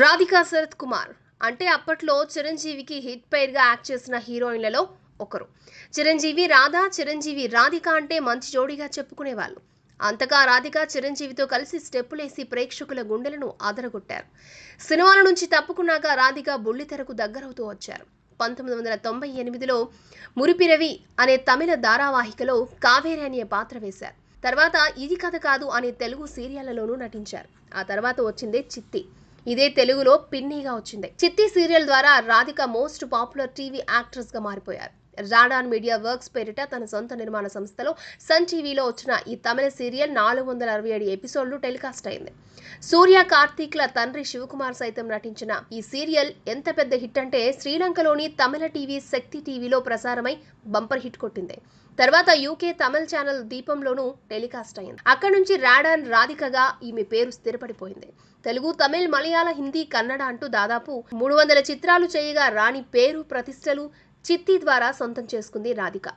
రాధికా శరత్ కుమార్ అంటే అప్పట్లో చిరంజీవికి హిట్ పేర్గా యాక్ట్ చేసిన హీరోయిన్లలో ఒకరు. చిరంజీవి రాధా చిరంజీవి రాధిక అంటే మంచి జోడీగా చెప్పుకునేవాళ్ళు. అంతగా రాధిక చిరంజీవితో కలిసి స్టెప్పులేసి ప్రేక్షకుల గుండెలను ఆదరగొట్టారు. సినిమాల నుంచి తప్పుకున్నాక రాధిక బుల్లితెరకు దగ్గరవుతూ వచ్చారు. పంతొమ్మిది వందల తొంభై ఎనిమిదిలో మురిపిరవి అనే తమిళ ధారావాహికలో కావేరి అనే పాత్ర వేశారు. తర్వాత ఇది కథ కాదు అనే తెలుగు సీరియళ్ళలోనూ నటించారు. ఆ తర్వాత వచ్చిందే చిత్తి. ఇదే తెలుగులో పిన్నీగా వచ్చింది. చిత్తి సీరియల్ ద్వారా రాధిక మోస్ట్ పాపులర్ టీవీ యాక్ట్రెస్గా మారిపోయారు. రాడాన్ మీడియా వర్క్స్ పేరిట తన సొంత నిర్మాణ సంస్థలో సన్ టీవీలో వచ్చిన ఈ తమిళ సీరియల్ నాలుగు వందల అరవై ఏడు ఎపిసోడ్లు టెలికాస్ట్ అయింది. సూర్య కార్తీక్ల తండ్రి శివకుమార్ సైతం నటించిన ఈ సీరియల్ ఎంత పెద్ద హిట్ అంటే శ్రీలంకలోని తమిళ టీవీ శక్తి టీవీలో ప్రసారమై బంపర్ హిట్ కొట్టింది. తర్వాత యూకే తమిళ ఛానల్ దీపంలోనూ టెలికాస్ట్ అయింది. అక్కడి నుంచి రాడాన్ రాధికగా ఈమె పేరు స్థిరపడిపోయింది. తెలుగు తమిళ్ మలయాళ హిందీ కన్నడ అంటూ దాదాపు మూడు వందల చిత్రాలు చేయగా రాణి పేరు ప్రతిష్టలు చిత్తి ద్వారా సొంతం చేసుకుంది రాధిక.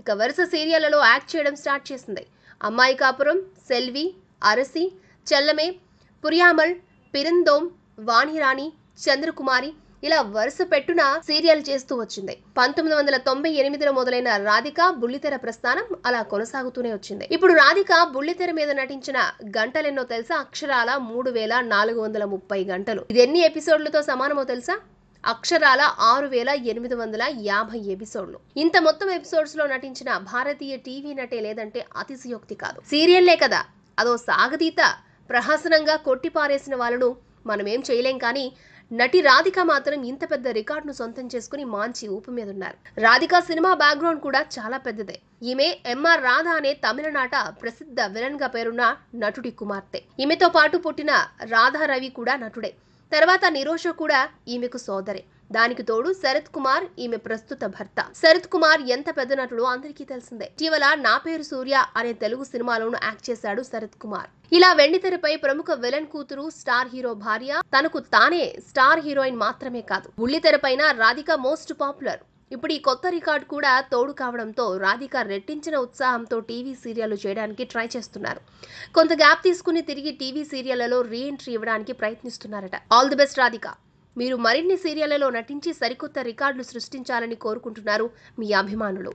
ఇక వరుస సీరియళ్ళలో యాక్ట్ చేయడం స్టార్ట్ చేసింది. అమ్మాయి కాపురం సెల్వి అరసి చెల్లమే పురియామల్ పిరందోమ్ వాణిరాణి చంద్రకుమారి ఇలా వరుస పెట్టున సీరియల్ చేస్తూ వచ్చింది. పంతొమ్మిది వందల తొంభై ఎనిమిదిలో మొదలైన రాధిక బుల్లితెర ప్రస్థానం అలా కొనసాగుతూనే వచ్చింది. ఇప్పుడు రాధిక బుల్లితెర మీద నటించిన గంటలెన్నో తెలుసా? అక్షరాల మూడు వేల నాలుగు వందల ముప్పై గంటలు. ఇది ఎన్ని ఎపిసోడ్లతో సమానమో తెలుసా? అక్షరాల ఆరు వేల ఎనిమిది వందల యాభై ఎపిసోడ్లు. ఇంత మొత్తం ఎపిసోడ్స్లో నటించిన భారతీయ టీవీ నటే లేదంటే అతిశయోక్తి కాదు. సీరియల్లే కదా. అదో సాగతీత ప్రహసనంగా కొట్టిపారేసిన వాళ్ళను మనమేం చేయలేం కానీ నటి రాధిక మాత్రం ఇంత పెద్ద రికార్డును సొంతం చేసుకుని మాంచి ఊపు మీద ఉన్నారు రాధిక సినిమా బ్యాక్గ్రౌండ్ కూడా చాలా పెద్దదే. ఈమె ఎంఆర్ రాధ అనే తమిళనాట ప్రసిద్ధ విలన్గా పేరున్న నటుడి కుమార్తె. ఈమెతో పాటు పుట్టిన రాధా రవి కూడా నటుడే. తర్వాత నిరోష కూడా ఈమెకు సోదరే. దానికి తోడు శరత్ కుమార్ ఈమె ప్రస్తుత భర్త. శరత్ కుమార్ ఎంత పెద్ద నటుడో అందరికీ తెలిసిందే. ఇటీవల నా పేరు సూర్య అనే తెలుగు సినిమాలోను యాక్ట్ చేశాడు శరత్ కుమార్. ఇలా వెండితెరపై ప్రముఖ విలన్ కూతురు స్టార్ హీరో భార్య తనకు తానే స్టార్ హీరోయిన్ మాత్రమే కాదు. బుల్లితెరపైన రాధిక మోస్ట్ పాపులర్. ఇప్పుడు ఈ కొత్త రికార్డ్ కూడా తోడు కావడంతో రాధిక రెట్టించిన ఉత్సాహంతో టీవీ సీరియల్ చేయడానికి ట్రై చేస్తున్నారు. కొంత గ్యాప్ తీసుకుని తిరిగి టీవీ సీరియళ్ళలో రీ ఎంట్రీ ఇవ్వడానికి ప్రయత్నిస్తున్నారట. All the best Radhika. మీరు మరిన్ని సీరియళ్ళలో నటించి సరికొత్త రికార్డులు సృష్టించాలని కోరుకుంటున్నారు మీ అభిమానులు.